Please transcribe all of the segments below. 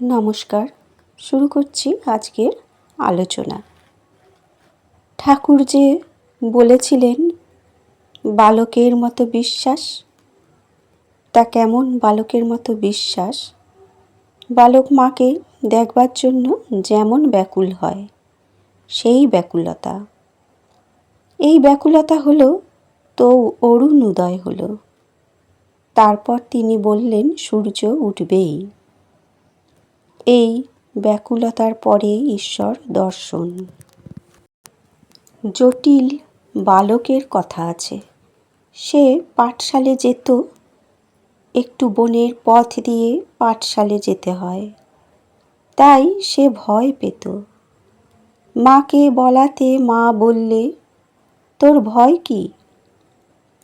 নমস্কার। শুরু করছি আজকের আলোচনা। ঠাকুর যে বলেছিলেন, বালকের মতো বিশ্বাস তা কেমন বালকের মতো বিশ্বাস? বালক মাকে দেখবার জন্য যেমন ব্যাকুল হয়, সেই ব্যাকুলতা। এই ব্যাকুলতা হলো তো অরুণ উদয় হলো। তারপর তিনি বললেন, সূর্য উঠবেই। এই ব্যাকুলতার পরে ঈশ্বর দর্শন। জটিল বালকের কথা আছে। সে পাঠশালে যেত, একটু বনের পথ দিয়ে পাঠশালে যেতে হয়। তাই সে ভয় পেত। মাকে বলাতে মা বললে, তোর ভয় কি?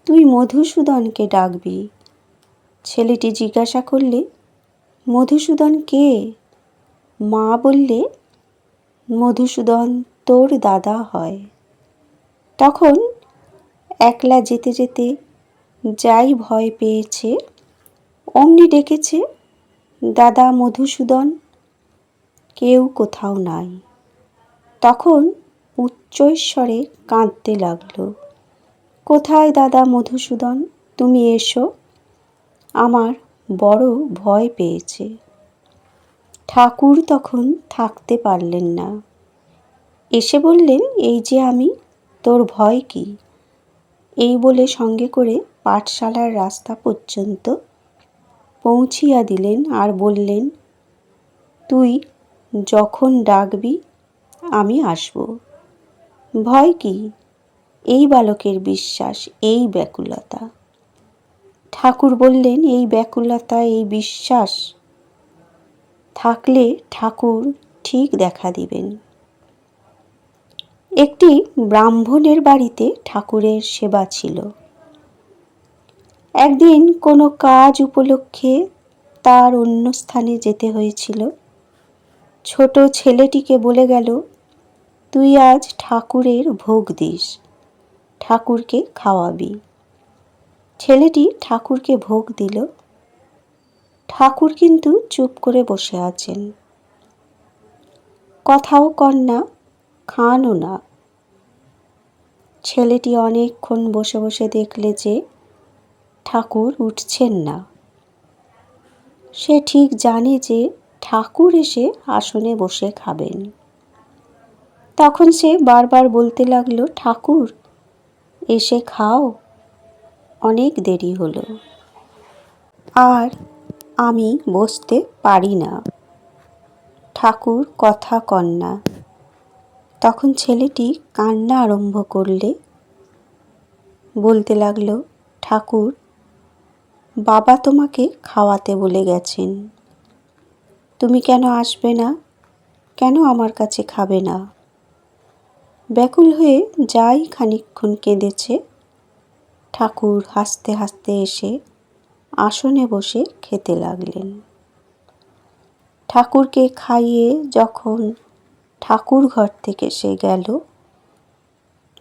তুই মধুসূদনকে ডাকবি। ছেলেটি জিজ্ঞাসা করলে, মধুসূদন কে? মা বললে মধুসূদন তোর দাদা হয়। তখন একলা যেতে যেতে যাই ভয় পেয়েছে, অমনি ডেকেছে, দাদা মধুসূদন, কেউ কোথাও নাই। তখন উচ্চৈস্বরে কাঁদতে লাগল, কোথায় দাদা মধুসূদন? তুমি এসো। আমার বড় ভয় পেয়েছে। ঠাকুর তখন থাকতে পারলেন না। এসে বললেন, এই যে আমি, তোর ভয় কি? এই বলে সঙ্গে করে পাঠশালার রাস্তা পর্যন্ত পৌঁছিয়া দিলেন আর বললেন, তুই যখন ডাকবি, আমি আসব। ভয় কি? এই বালকের বিশ্বাস, এই ব্যাকুলতা। ঠাকুর বললেন, এই ব্যাকুলতা, এই বিশ্বাস থাকলে ঠাকুর ঠিক দেখা দিবেন। একটি ব্রাহ্মণের বাড়িতে ঠাকুরের সেবা ছিল। একদিন কোনো কাজ উপলক্ষে তার অন্য স্থানে যেতে হয়েছিল। ছোট ছেলেটিকে বলে গেল, তুই আজ ঠাকুরের ভোগ দিস, ঠাকুরকে খাওয়াবি। ছেলেটি ঠাকুরকে ভোগ দিল ঠাকুর কিন্তু চুপ করে বসে আছেন। কথাও কন না, খানও না। ছেলেটি অনেকক্ষণ বসে বসে দেখলে যে ঠাকুর উঠছেন না। সে ঠিক জানে যে ঠাকুর এসে আসনে বসে খাবেন। তখন সে বারবার বলতে লাগল, ঠাকুর, এসে খাও। অনেক দেরি হলো। আর আমি বসতে পারি না। ঠাকুর কথা কন্যা তখন ছেলেটি কান্না আরম্ভ করলে। বলতে লাগল, ঠাকুর, বাবা তোমাকে খাওয়াতে বলে গেছেন। তুমি কেন আসবে না? কেন আমার কাছে খাবে না? ব্যাকুল হয়ে যাই খানিক্ষণ কেঁদেছে। ঠাকুর হাসতে হাসতে এসে আসনে বসে খেতে লাগলেন। ঠাকুরকে খাইয়ে যখন ঠাকুর ঘর থেকে সে গেল,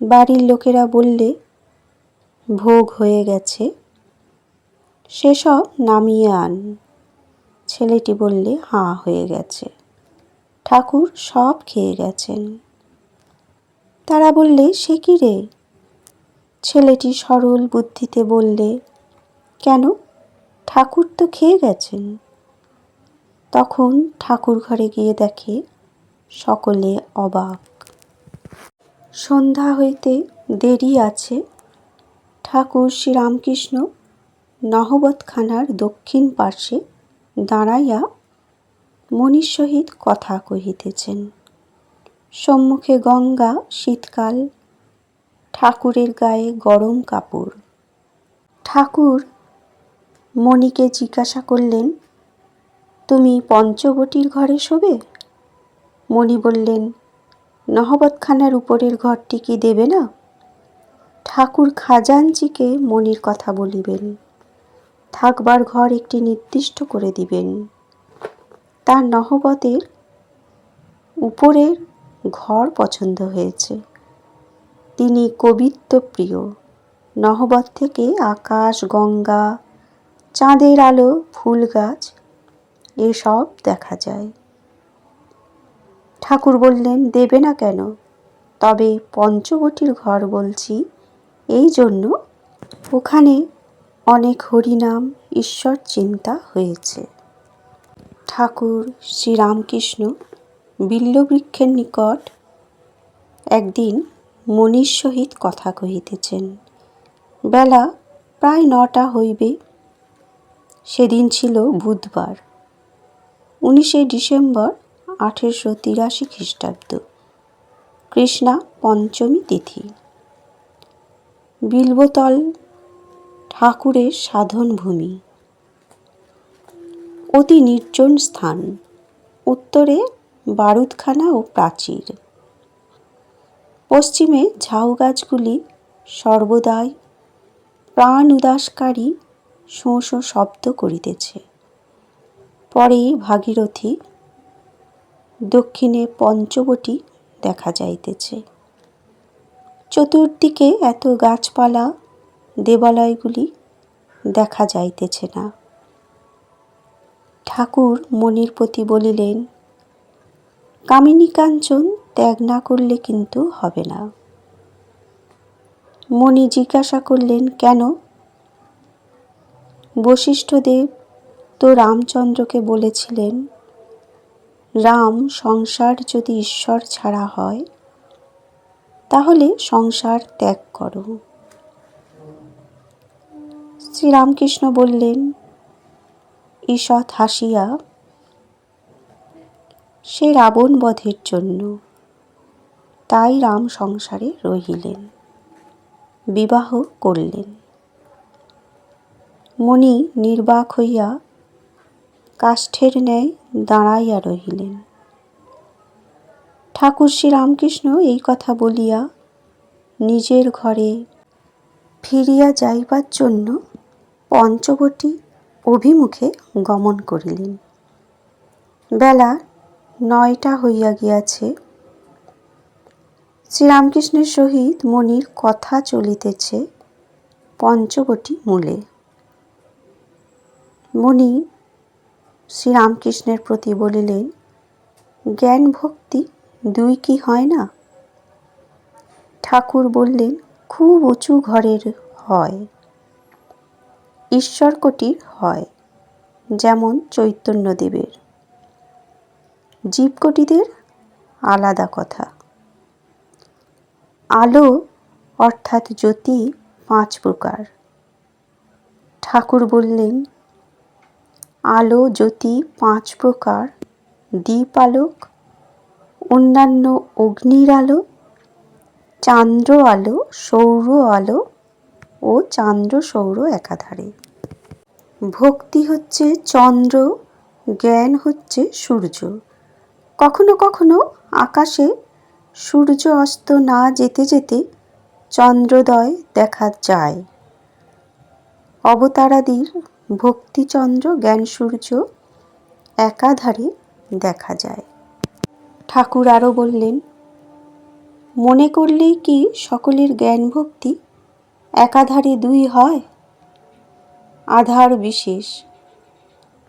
বাড়ির লোকেরা বললে, ভোগ হয়ে গেছে, সেসব নামিয়ে আন। ছেলেটি বললে, হাঁ, হয়ে গেছে। ঠাকুর সব খেয়ে গেছেন। তারা বললে, সে কি রে? ছেলেটি সরল বুদ্ধিতে বললে, কেন? ঠাকুর তো খেয়ে গেছেন। তখন ঠাকুর ঘরে গিয়ে দেখে সকলে অবাক। সন্ধ্যা হইতে দেরি আছে। ঠাকুর শ্রীরামকৃষ্ণ নহবতখানার দক্ষিণ পার্শ্বে দাঁড়াইয়া মনির সহিত কথা কহিতেছেন। সম্মুখে গঙ্গা, শীতকাল, ঠাকুরের গায়ে গরম কাপড়। ঠাকুর মণিকে জিজ্ঞাসা করলেন, তুমি পঞ্চবটির ঘরে শোবে? মণি বললেন, নহবতখানার উপরের ঘরটি কি দেবে না? ঠাকুর খাজানজিকে মনির কথা বলিবেন, থাকবার ঘর একটি নির্দিষ্ট করে দিবেন। তার নহবতের উপরের ঘর পছন্দ হয়েছে। তিনি কবিত্ব প্রিয়। নহবত থেকে আকাশ, গঙ্গা চাঁদের আলো, ফুল গাছ, এসব দেখা যায়। ঠাকুর বললেন, দেবে না কেন? তবে পঞ্চবটির ঘর বলছি, এই জন্য ওখানে অনেক হরিনাম, ঈশ্বর চিন্তা হয়েছে ঠাকুর শ্রীরামকৃষ্ণ বিল্লবৃক্ষের নিকট একদিন মনির সহিত কথা কহিতেছেন, বেলা প্রায় নটা হইবে সেদিন ছিল বুধবার, উনিশে ডিসেম্বর আঠেরোশো তিরাশি খ্রিস্টাব্দ। কৃষ্ণা পঞ্চমী তিথি। বিল্বতল ঠাকুরের সাধন ভূমি। অতি নির্জন স্থান, উত্তরে বারুদখানা ও প্রাচীর। পশ্চিমে ঝাউ গাছগুলি সর্বদাই প্রাণ উদাসকারী শোঁ শোঁ শব্দ করিতেছে। পরেই ভাগীরথী দক্ষিণে পঞ্চবটি দেখা যাইতেছে। চতুর্দিকে এত গাছপালা, দেবালয়গুলি দেখা যাইতেছে না। ঠাকুর মনির প্রতি বলিলেন, কামিনী কাঞ্চন ত্যাগ না করলে কিন্তু হবে না। মণি জিজ্ঞাসা করলেন, কেন? বশিষ্ঠদেব তো রামচন্দ্রকে বলেছিলেন, রাম, সংসার যদি ঈশ্বর ছাড়া হয়, তাহলে সংসার ত্যাগ করো। শ্রীরামকৃষ্ণ বললেন, ঈষৎ হাসিয়া, সে রাবণ বধের জন্য। তাই রাম সংসারে রহিলেন, বিবাহ করলেন। মণি নির্বাক হইয়া কাষ্ঠের ন্যায় দাঁড়াইয়া রহিলেন। ঠাকুর শ্রীরামকৃষ্ণ এই কথা বলিয়া নিজের ঘরে ফিরিয়া যাইবার জন্য পঞ্চবটী অভিমুখে গমন করিলেন। বেলা নয়টা হইয়া গিয়াছে। শ্রীরামকৃষ্ণের সহিত মনির কথা চলিতেছে পঞ্চবটী মূলে। মণি শ্রীরামকৃষ্ণের প্রতি বলিলেন, জ্ঞান ভক্তি দুই কি হয় না? ঠাকুর বললেন, খুব উঁচু ঘরের হয়, ঈশ্বরকটির হয়, যেমন চৈতন্যদেবের। জীবকটিদের আলাদা কথা। আলো অর্থাৎ জ্যোতি পাঁচ প্রকার। ঠাকুর বললেন আলো জ্যোতি পাঁচ প্রকার। দ্বীপ আলোক, অন্যান্য অগ্নির আলো, চান্দ্র আলো, সৌর আলো ও চান্দ্র সৌর একাধারে। ভক্তি হচ্ছে চন্দ্র, জ্ঞান হচ্ছে সূর্য। কখনো কখনো আকাশে সূর্য অস্ত না যেতে যেতে চন্দ্রোদয় দেখা যায়। অবতারাদির ভক্তিচন্দ্র জ্ঞান সূর্য একাধারে দেখা যায়। ঠাকুর আরও বললেন, মনে করলেই কি সকলের জ্ঞান ভক্তি একাধারে দুই হয়? আধার বিশেষ।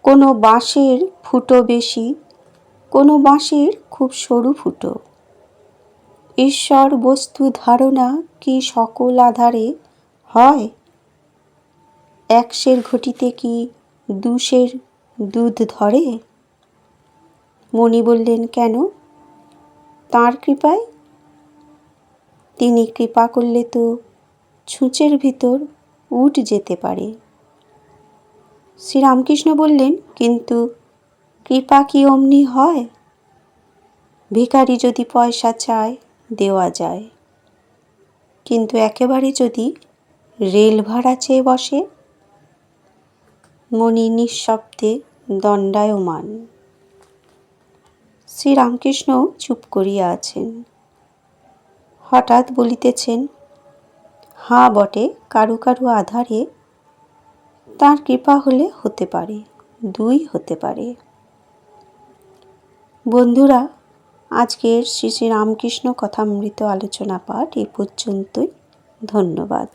কোনো বাঁশের ফুটো বেশি, কোনো বাঁশের খুব সরু ফুটো। ঈশ্বর বস্তু ধারণা কি সকল আধারে হয়? একশের ঘটিতে কি দুশের দুধ ধরে? মণি বললেন, কেন? তার কৃপায়? তিনি কৃপা করলে তো ছুঁচের ভিতর উঠ যেতে পারে। শ্রীরামকৃষ্ণ বললেন, কিন্তু কৃপা কি অমনি হয়? ভিখারি যদি পয়সা চায়, দেওয়া যায়। কিন্তু একেবারে যদি রেল ভাড়া চেয়ে বসে মণি নিঃশব্দে দণ্ডায়মান। শ্রীরামকৃষ্ণ চুপ করিয়া আছেন। হঠাৎ বলিতেছেন, হাঁ বটে, কারু কারু আধারে তার কৃপা হলে হতে পারে, দুই হতে পারে। বন্ধুরা, আজকের শ্রী শ্রী রামকৃষ্ণ কথামৃত আলোচনা পাঠ এ পর্যন্তই। ধন্যবাদ।